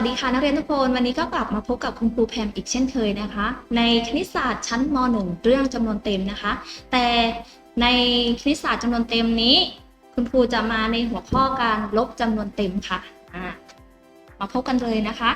สดีค่ะนักเรียนทุกคนวันนี้ก็กลับมาพบกับคุณครูแพมอีกเช่นเคยนะคะ ในคณิตศาสตร์ชั้นม .1 เรื่องจำนวนเต็มนะคะ แต่ในคณิตศาสตร์จำนวนเต็มนี้ คุณครูจะมาในหัวข้อการลบจำนวนเต็มค่ะมาพบกันเลยนะคะ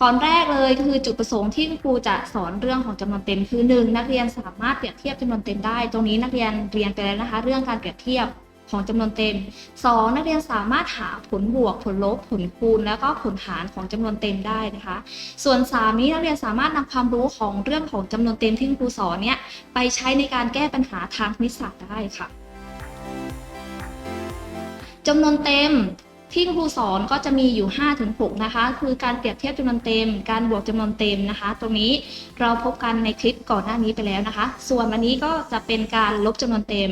ก่อนแรกเลยคือจุดประสงค์ที่คุณครูจะสอนเรื่องของจำนวนเต็มคือ 1 นักเรียนสามารถเปรียบเทียบจำนวนเต็มได้ ตรงนี้นักเรียนเรียนไปแล้วนะคะ เรื่องการเปรียบเทียบ ของจำนวนเต็ม 2. นักเรียนสามารถหาผลบวก ผลลบ ผลคูณ แล้วก็ผลหารของจำนวนเต็มได้นะคะ ส่วน 3 นี้นักเรียนสามารถนำความรู้ของเรื่องของจำนวนเต็มที่คุณครูสอนเนี่ยไปใช้ในการแก้ปัญหาทางคณิตศาสตร์ได้ค่ะจำนวนเต็ม ที่ครูสอนก็จะมีอยู่ 5-6 นะคะ คือการเปรียบเทียบจำนวนเต็ม การบวกจำนวนเต็มนะคะ ตรงนี้เราพบกันในคลิปก่อนหน้านี้ไปแล้วนะคะ ส่วนวันนี้ก็จะเป็นการลบจำนวนเต็ม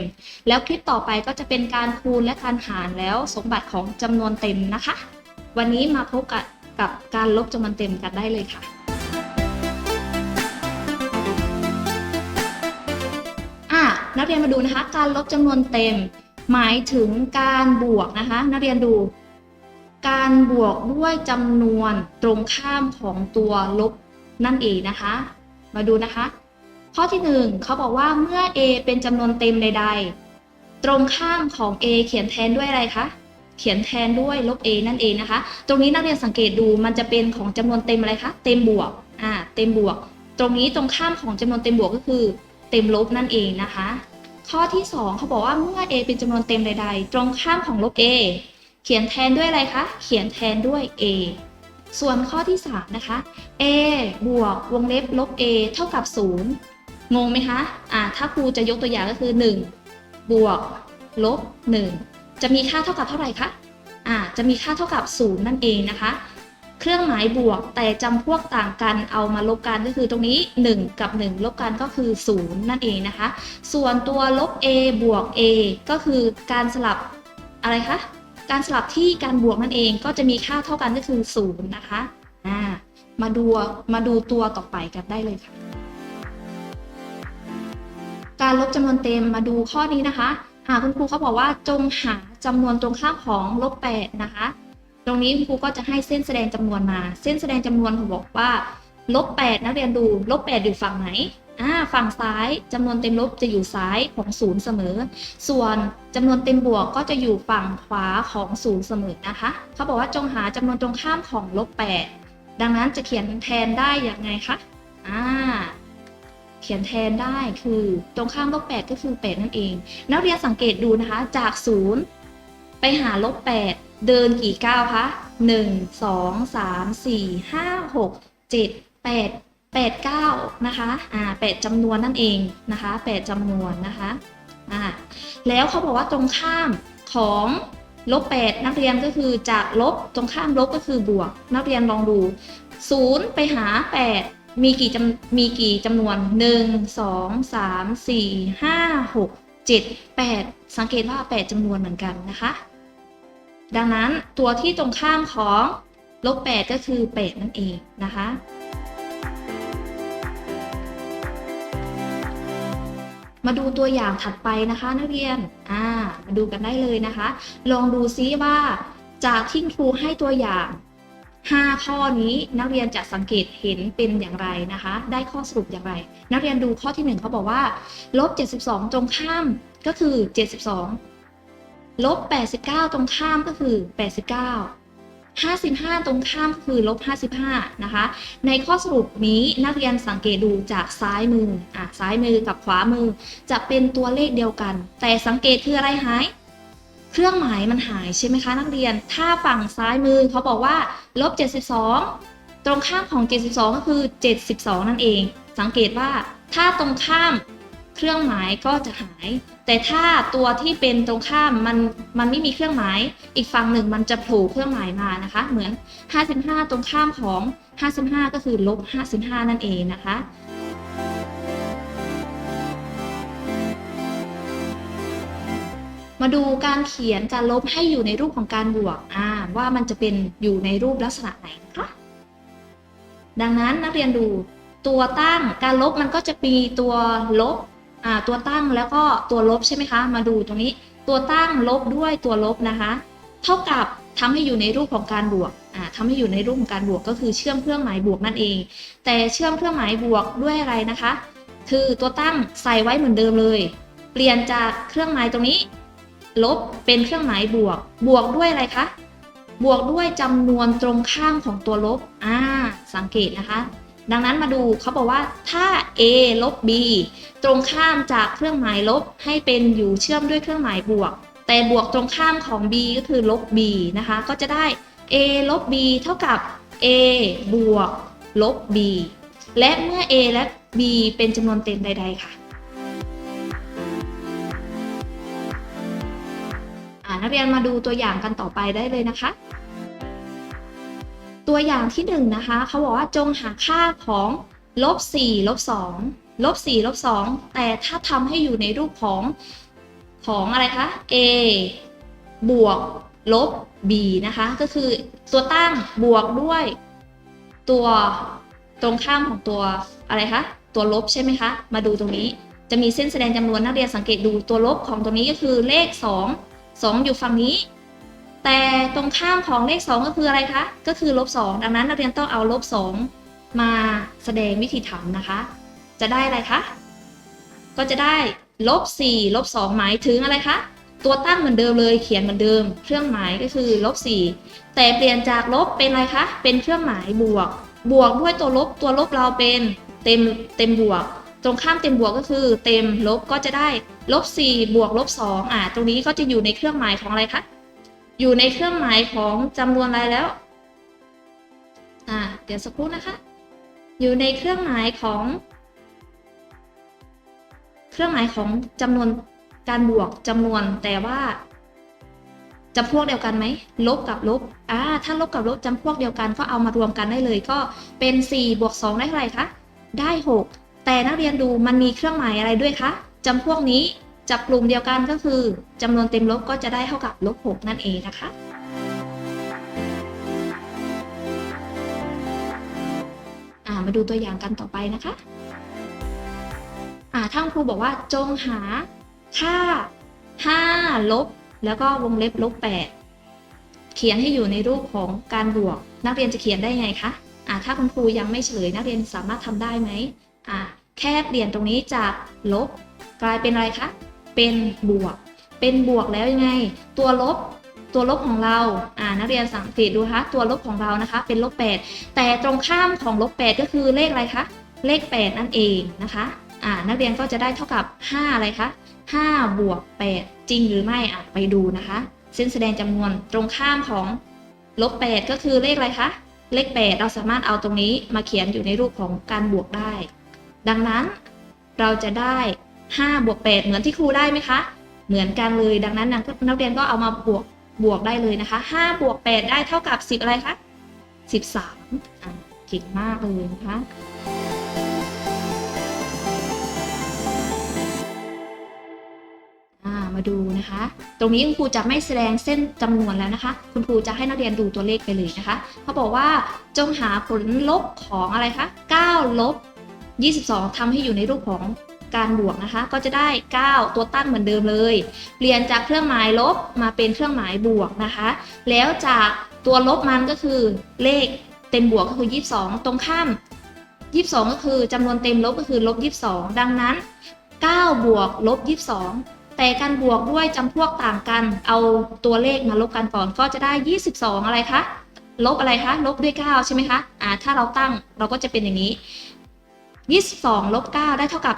แล้วคลิปต่อไปก็จะเป็นการคูณและการหารแล้วสมบัติของจำนวนเต็มนะคะ วันนี้มาพบกับกับการลบจำนวนเต็มกันได้เลยค่ะอะนักเรียนมาดูนะคะ การลบจำนวนเต็มหมายถึงการบวกนะคะ นักเรียนดู การบวกด้วยจำนวนตรงข้ามของตัวลบนั่นเองนะคะ มาดูนะคะ ข้อที่หนึ่งเขาบอกว่าเมื่อ a เป็นจำนวนเต็มใด ๆ ตรงข้ามของ a เขียนแทนด้วยอะไรคะเขียนแทนด้วยลบ a นั่นเองนะคะ ตรงนี้นักเรียนสังเกตดูมันจะเป็นของจำนวนเต็มอะไรคะเต็มบวกอ่าเต็มบวก ตรงนี้ตรงข้ามของจำนวนเต็มบวกก็คือ เต็มลบนั่นเองนะคะ ข้อที่สองเขาบอกว่าเมื่อ a เป็นจำนวนเต็มใด ๆ ตรงข้ามของลบ a เขียนแทนด้วยอะไรคะ เขียนแทนด้วย a ส่วนข้อที่ 3 นะคะ a บวกวงเล็บลบ a เท่ากับ 0 งงไหมคะ อ่า ถ้าครูจะยกตัวอย่างก็คือ 1 บวกลบ 1 จะมีค่าเท่ากับเท่าไหร่คะ อ่า จะมีค่าเท่ากับ 0 นั่นเองนะคะ เครื่องหมายบวกแต่จำพวกต่างกันเอามาลบกันก็คือตรงนี้ 1 กับ 1 ลบกันก็คือ 0 นั่นเองนะคะ ส่วนตัวลบ a บวก a ก็คือการสลับอะไรคะ การสลับที่การบวกนั่นเองก็จะมีค่าเท่ากันก็คือ0นะคะอ่ามาดูมาดูตัวต่อไปกันได้เลยค่ะ การลบจำนวนเต็มมาดูข้อนี้นะคะหากคุณครูเขาบอกว่าจงหาจำนวนตรงข้ามของลบ8นะคะ ตรงนี้คุณครูก็จะให้เส้นแสดงจำนวนมา เส้นแสดงจำนวนเขาบอกว่าลบ8นักเรียนดูลบ8อยู่ฝั่งไหน ฝั่งซ้ายจำนวนเต็มลบจะอยู่ซ้ายของศูนย์เสมอ ส่วนจำนวนเต็มบวกก็จะอยู่ฝั่งขวาของศูนย์เสมอนะคะ เขาบอกว่าจงหาจำนวนตรงข้ามของลบ8ดังนั้นจะเขียนแทนได้อย่างไงคะอ่าเขียนแทนได้คือตรงข้ามลบ8ก็คือ 8 นั่นเอง นักเรียนสังเกตดูนะคะ จาก 0 ไปหาลบ8เดินกี่ก้าวคะ 1 2 3 4 5 6 7 8 8 9นะคะอ่า8จำนวนนั่นเองนะคะ8จำนวนนะคะอ่าแล้วเขาบอกว่าตรงข้ามของลบ8นักเรียนก็คือจากลบตรงข้ามลบก็คือบวก นักเรียนลองดู 0 ไปหา 8 มีกี่จำมีกี่จำนวน 1 2 3 4 5 6 7 8 สังเกตว่า 8จำนวนเหมือนกันนะคะ ดังนั้นตัวที่ตรงข้ามของลบ8ก็คือ 8 นั่นเองนะคะ มาดูตัวอย่างถัดไปนะคะ นักเรียน อ่า มาดูกันได้เลยนะคะ ลองดูซิว่าจากที่ครูให้ตัวอย่าง 5 ข้อนี้นักเรียนจะสังเกตเห็นเป็นอย่างไรนะคะ ได้ข้อสรุปอย่างไร นักเรียนดูข้อที่ 1เขาบอกว่าลบ 72 ตรงข้ามก็คือ 72ลบ 89 ตรงข้ามก็คือ 89 55 ตรงข้ามคือลบ 55 นะคะ ในข้อสรุปนี้นักเรียนสังเกตดูจากซ้ายมืออะซ้ายมือกับขวามือ จะเป็นตัวเลขเดียวกัน แต่สังเกตคืออะไรหาย เครื่องหมายมันหายใช่ไหมคะ นักเรียน ถ้าฝั่งซ้ายมือเขาบอกว่าลบ 72 ตรงข้ามของ 72 ก็คือ 72 นั่นเอง สังเกตว่าถ้าตรงข้าม เครื่องหมายก็จะหาย แต่ถ้าตัวที่เป็นตรงข้ามมันมันไม่มีเครื่องหมาย อีกฝั่งหนึ่งมันจะโผล่เครื่องหมายมานะคะ เหมือน 55 ตรงข้ามของ 55 ก็คือลบ 55 นั่นเองนะคะมาดูการเขียนการลบให้อยู่ในรูปของการบวกอ่าว่ามันจะเป็นอยู่ในรูปลักษณะไหนนะคะดังนั้นนักเรียนดูตัวตั้งการลบมันก็จะมีตัวลบ ตัวตั้งแล้วก็ตัวลบใช่ไหมคะ มาดูตรงนี้ ตัวตั้งลบด้วยตัวลบนะคะ เท่ากับทำให้อยู่ในรูปของการบวกอ่าทำให้อยู่ในรูปของการบวกก็คือเชื่อมเครื่องหมายบวกนั่นเอง แต่เชื่อมเครื่องหมายบวกด้วยอะไรนะคะ คือตัวตั้งใส่ไว้เหมือนเดิมเลย เปลี่ยนจากเครื่องหมายตรงนี้ ลบเป็นเครื่องหมายบวก บวกด้วยอะไรคะ บวกด้วยจำนวนตรงข้ามของตัวลบ อ่า สังเกตนะคะ ดังนั้นมาดูเขาบอกว่าถ้า a ลบ b ตรงข้ามจากเครื่องหมายลบให้เป็นอยู่เชื่อมด้วยเครื่องหมายบวก แต่บวกตรงข้ามของ b ก็คือลบ b นะคะ ก็จะได้ a ลบ b เท่ากับ a บวกลบ b และเมื่อ a และ b เป็นจำนวนเต็มใด ๆ ค่ะนักเรียนมาดูตัวอย่างกันต่อไปได้เลยนะคะ ตัวอย่างที่หนึ่งนะคะเขาบอกว่าจงหาค่าของลบ4ลบ2ลบ4ลบ2แต่ถ้าทำให้อยู่ในรูปของของอะไรคะ a บวกลบ b นะคะ ก็คือตัวตั้งบวกด้วย ตัวตรงข้ามของตัวอะไรคะตัวลบใช่ไหมคะ มาดูตรงนี้จะมีเส้นแสดงจำนวนนักเรียนสังเกตดูตัวลบของตรงนี้ก็คือเลข 2 2 อยู่ฝั่งนี้ แต่ตรงข้ามของเลข 2 ก็คืออะไรคะ ก็คือลบ2ดังนั้นนักเรียนต้องเอาลบ2มาแสดงวิธีทำนะคะ จะได้อะไรคะ ก็จะได้ลบ4ลบ2หมายถึงอะไรคะ ตัวตั้งเหมือนเดิมเลย เขียนเหมือนเดิม เครื่องหมายก็คือลบ4แต่เปลี่ยนจากลบเป็นอะไรคะ เป็นเครื่องหมายบวก บวกด้วยตัวลบ ตัวลบเราเป็นเต็มเต็มบวก ตรงข้ามเต็มบวกก็คือ เต็มลบก็จะได้ลบ4บวกลบ2อ่า ตรงนี้ก็จะอยู่ในเครื่องหมายของอะไรคะ อยู่ในเครื่องหมายของจำนวนอะไรแล้ว อ่า เดี๋ยวสักครู่นะคะ อยู่ในเครื่องหมายของ เครื่องหมายของจำนวนการบวกจำนวนแต่ว่าจำพวกเดียวกันไหม ลบกับลบ อ่า ถ้าลบกับลบจำพวกเดียวกันก็เอามารวมกันได้เลย ก็เป็น 4 บวก 2 ได้เท่าไหร่คะ ได้ 6 แต่นักเรียนดูมันมีเครื่องหมายอะไรด้วยคะจำพวกนี้ จับกลุ่มเดียวกันก็คือจำนวนเต็มลบก็จะได้เท่ากับลบ6นั่นเองนะคะ มาดูตัวอย่างกันต่อไปนะคะอ่าท่านครูบอกว่าจงหาค่า 5 ลบ แล้วก็วงเล็บลบ 8 เขียนให้อยู่ในรูปของการบวก นักเรียนจะเขียนได้ไงคะอ่าถ้าคุณครูยังไม่เฉลยนักเรียนสามารถทำได้ไหมแค่เปลี่ยนตรงนี้จากลบกลายเป็นอะไรคะ เป็นบวก เป็นบวกแล้วยังไง ตัวลบตัวลบของเราอ่านักเรียนสังเกตดูคะตัวลบของเรานะคะ เป็นลบ 8 แต่ตรงข้ามของลบ 8 ก็คือเลขอะไรคะเลข 8 นั่นเองนะคะอ่านักเรียนก็จะได้เท่ากับ 5 อะไรคะ5บวก 8 จริงหรือไม่อะไปดูนะคะ เส้นแสดงจำนวนตรงข้ามของลบ 8 ก็คือเลขอะไรคะเลข 8 เราสามารถเอาตรงนี้มาเขียนอยู่ในรูปของการบวกได้ ดังนั้นเราจะได้ 5บวก8เหมือนที่ครูได้ไหมคะ เหมือนกันเลย ดังนั้นนักเรียนก็เอามาบวกบวกได้เลยนะคะ5บวก8ได้เท่ากับ 10 อะไรคะ13เก่งมากเลยนะคะมาดูนะคะ ตรงนี้คุณครูจะไม่แสดงเส้นจำนวนแล้วนะคะ คุณครูจะให้นักเรียนดูตัวเลขไปเลยนะคะ เขาบอกว่าจงหาผลลบของอะไรคะ 9 ลบ 22ทำให้อยู่ในรูปของ การบวกนะคะ ก็จะได้ 9 ตัวตั้งเหมือนเดิมเลย เปลี่ยนจากเครื่องหมายลบมาเป็นเครื่องหมายบวกนะคะ แล้วจากตัวลบมันก็คือเลขเต็มบวกก็คือ 22 ตรงข้าม 22 ก็คือจำนวนเต็มลบก็คือลบ 22 ดังนั้น 9 บวกลบ 22 แต่การบวกด้วยจำพวกต่างกัน เอาตัวเลขมาลบกันก่อนก็จะได้ 22 อะไรคะลบอะไรคะ ลบด้วย 9 ใช่ไหมคะ อ่า ถ้าเราตั้งเราก็จะเป็นอย่างนี้ 22ลบ9ได้เท่ากับ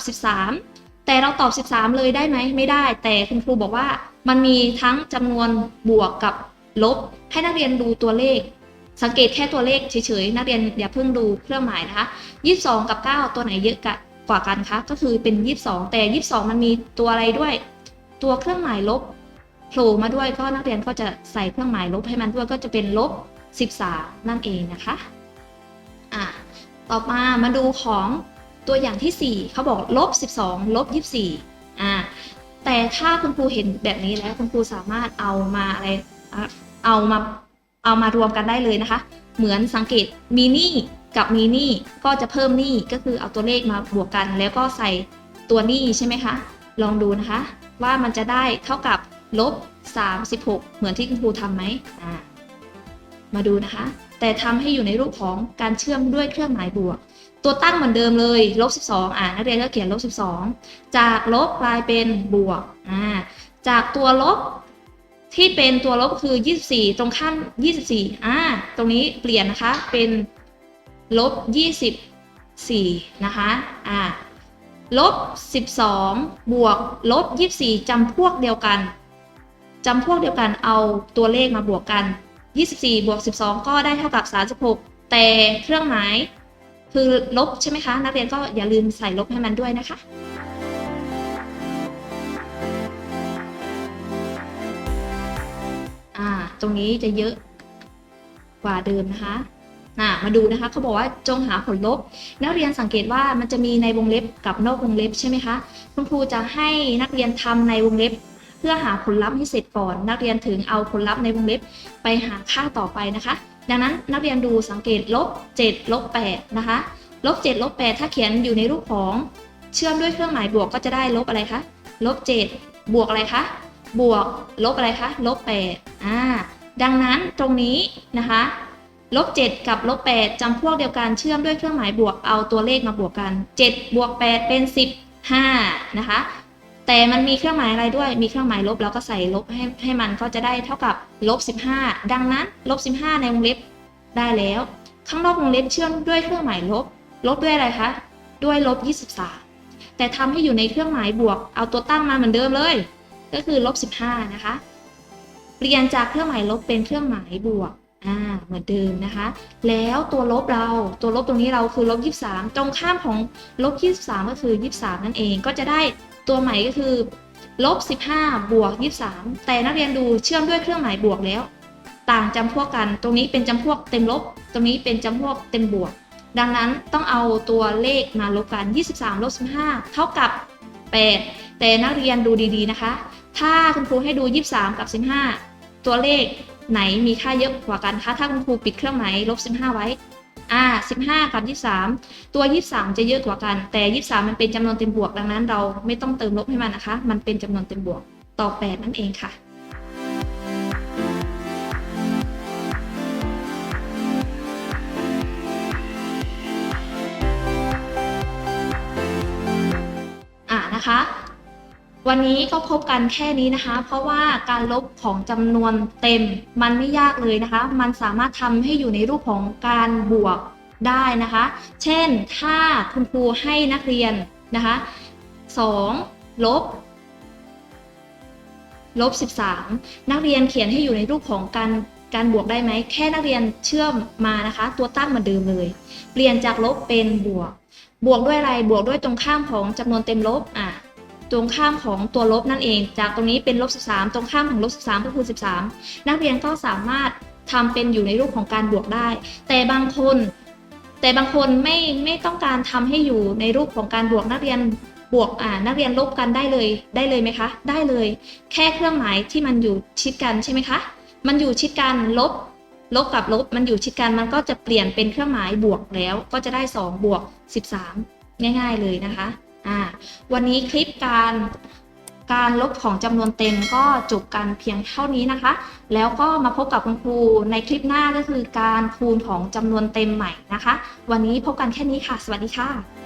13 แต่เราตอบ 13 เลยได้ไหมไม่ได้ แต่คุณครูบอกว่ามันมีทั้งจำนวนบวกกับลบ ให้นักเรียนดูตัวเลข สังเกตแค่ตัวเลขเฉยๆนักเรียนอย่าเพิ่งดูเครื่องหมายนะคะ 22 กับ 9 ตัวไหนเยอะกว่ากันคะก็คือเป็น 22 แต่ 22 มันมีตัวอะไรด้วย ตัวเครื่องหมายลบโผล่มาด้วยก็นักเรียนก็จะใส่เครื่องหมายลบให้มันด้วยก็จะเป็นลบ 13 นั่นเองนะคะอะต่อมามาดูของ ตัวอย่างที่ 4 เขาบอกลบ 12ลบ24อ่าแต่ถ้าคุณครูเห็นแบบนี้แล้วคุณครูสามารถเอามาอะไรเอามาเอามารวมกันได้เลยนะคะ เหมือนสังเกตมีนี่กับมีนี่ก็จะเพิ่มนี่ก็คือเอาตัวเลขมาบวกกัน แล้วก็ใส่ตัวนี่ใช่ไหมคะ ลองดูนะคะ ว่ามันจะได้เท่ากับลบ 36 เหมือนที่คุณครูทำไหมมาดูนะคะ แต่ทำให้อยู่ในรูปของการเชื่อมด้วยเครื่องหมายบวก ตัวตั้งเหมือนเดิมเลยลบ12อ่านักเรียนก็เขียนลบ12 จากลบกลายเป็นบวกอ่าจากตัวลบที่เป็นตัวลบคือ 24 ตรงข้าม 24อ่าตรงนี้เปลี่ยนนะคะเป็นลบ 24 นะคะอ่าลบ 12 บวกลบ 24จำพวกเดียวกันจำพวกเดียวกันเอาตัวเลขมาบวกกัน 24 บวก 12 ก็ได้เท่ากับ 36 แต่เครื่องหมาย คือลบใช่ไหมคะ นักเรียนก็อย่าลืมใส่ลบให้มันด้วยนะคะ อ่า ตรงนี้จะเยอะกว่าเดิมนะคะอ่ามาดูนะคะเขาบอกว่าจงหาผลลบ นักเรียนสังเกตว่ามันจะมีในวงเล็บกับนอกวงเล็บใช่ไหมคะคุณครูจะให้นักเรียนทำในวงเล็บ เพื่อหาผลลัพธ์ให้เสร็จก่อน นักเรียนถึงเอาผลลัพธ์ในวงเล็บไปหาค่าต่อไปนะคะ ดังนั้นนักเรียนดูสังเกตลบ7ลบ8นะคะลบ7ลบ8ถ้าเขียนอยู่ในรูปของเชื่อมด้วยเครื่องหมายบวกก็จะได้ลบอะไรคะลบ7บวกอะไรคะบวกลบอะไรคะลบ8อ่าดังนั้นตรงนี้นะคะลบ7กับลบ8จำพวกเดียวกันเชื่อมด้วยเครื่องหมายบวกเอาตัวเลขมาบวกกัน 7 บวก 8 เป็น 15 นะคะ แต่มันมีเครื่องหมายอะไรด้วย มีเครื่องหมายลบแล้วก็ใส่ลบให้ให้มันก็จะได้เท่ากับลบ15 ดังนั้นลบ15 ในวงเล็บได้แล้ว ข้างนอกวงเล็บเชื่อมด้วยเครื่องหมายลบ ลบด้วยอะไรคะ ด้วยลบ23 แต่ทำให้อยู่ในเครื่องหมายบวก เอาตัวตั้งมาเหมือนเดิมเลย ก็คือลบ15 นะคะ เปลี่ยนจากเครื่องหมายลบเป็นเครื่องหมายบวก อ่า เหมือนเดิมนะคะ แล้วตัวลบเรา ตัวลบตรงนี้เราคือลบ23 ตรงข้ามของลบ23 ก็คือ 23 นั่นเอง ก็จะได้ ตัวใหม่ก็คือลบ15บวก23 แต่นักเรียนดูเชื่อมด้วยเครื่องหมายบวกแล้ว ต่างจำพวกกัน ตรงนี้เป็นจำพวกเต็มลบ ตรงนี้เป็นจำพวกเต็มบวก ดังนั้นต้องเอาตัวเลขมาลบกัน 23ลบ15 เท่ากับ 8 แต่นักเรียนดูดีๆนะคะ ถ้าคุณครูให้ดู 23 กับ 15 ตัวเลขไหนมีค่าเยอะกว่ากันคะ ถ้าคุณครูปิดเครื่องหมายลบ 15 ไว้ อ่า15กับ23ตัว23จะเยอะกว่ากัน แต่23มันเป็นจำนวนเต็มบวก ดังนั้นเราไม่ต้องเติมลบให้มันนะคะ มันเป็นจำนวนเต็มบวกต่อ8นั่นเองค่ะอ่านะคะ วันนี้ก็พบกันแค่นี้นะคะ เพราะว่าการลบของจำนวนเต็มมันไม่ยากเลยนะคะ มันสามารถทำให้อยู่ในรูปของการบวกได้นะคะ เช่นถ้าคุณครูให้นักเรียนนะคะ2ลบลบ 13 นักเรียนเขียนให้อยู่ในรูปของการการบวกได้ไหม แค่นักเรียนเชื่อมมานะคะ ตัวตั้งเหมือนเดิมเลย เปลี่ยนจากลบเป็นบวก บวกด้วยอะไร บวกด้วยตรงข้ามของจำนวนเต็มลบอะ ตรงข้ามของตัวลบนั่นเอง จากตรงนี้เป็นลบ13 ตรงข้ามของลบ13 ก็คือ 13 นักเรียนก็สามารถทำเป็นอยู่ในรูปของการบวกได้ แต่บางคน แต่บางคนไม่ไม่ต้องการทำให้อยู่ในรูปของการบวกนักเรียนบวกอ่านักเรียนลบกันได้เลยได้เลยไหมคะ ได้เลย แค่เครื่องหมายที่มันอยู่ชิดกันใช่ไหมคะ มันอยู่ชิดกันลบลบกับลบมันอยู่ชิดกันมันก็จะเปลี่ยนเป็นเครื่องหมายบวกแล้ว ก็จะได้ 2 บวก 13 ง่าย ๆ เลยนะคะ อ่าวันนี้คลิปการการลบของจำนวนเต็มก็จบกันเพียงเท่านี้นะคะ แล้วก็มาพบกับคุณครูในคลิปหน้าก็คือการคูณของจำนวนเต็มใหม่นะคะ วันนี้พบกันแค่นี้ค่ะ สวัสดีค่ะ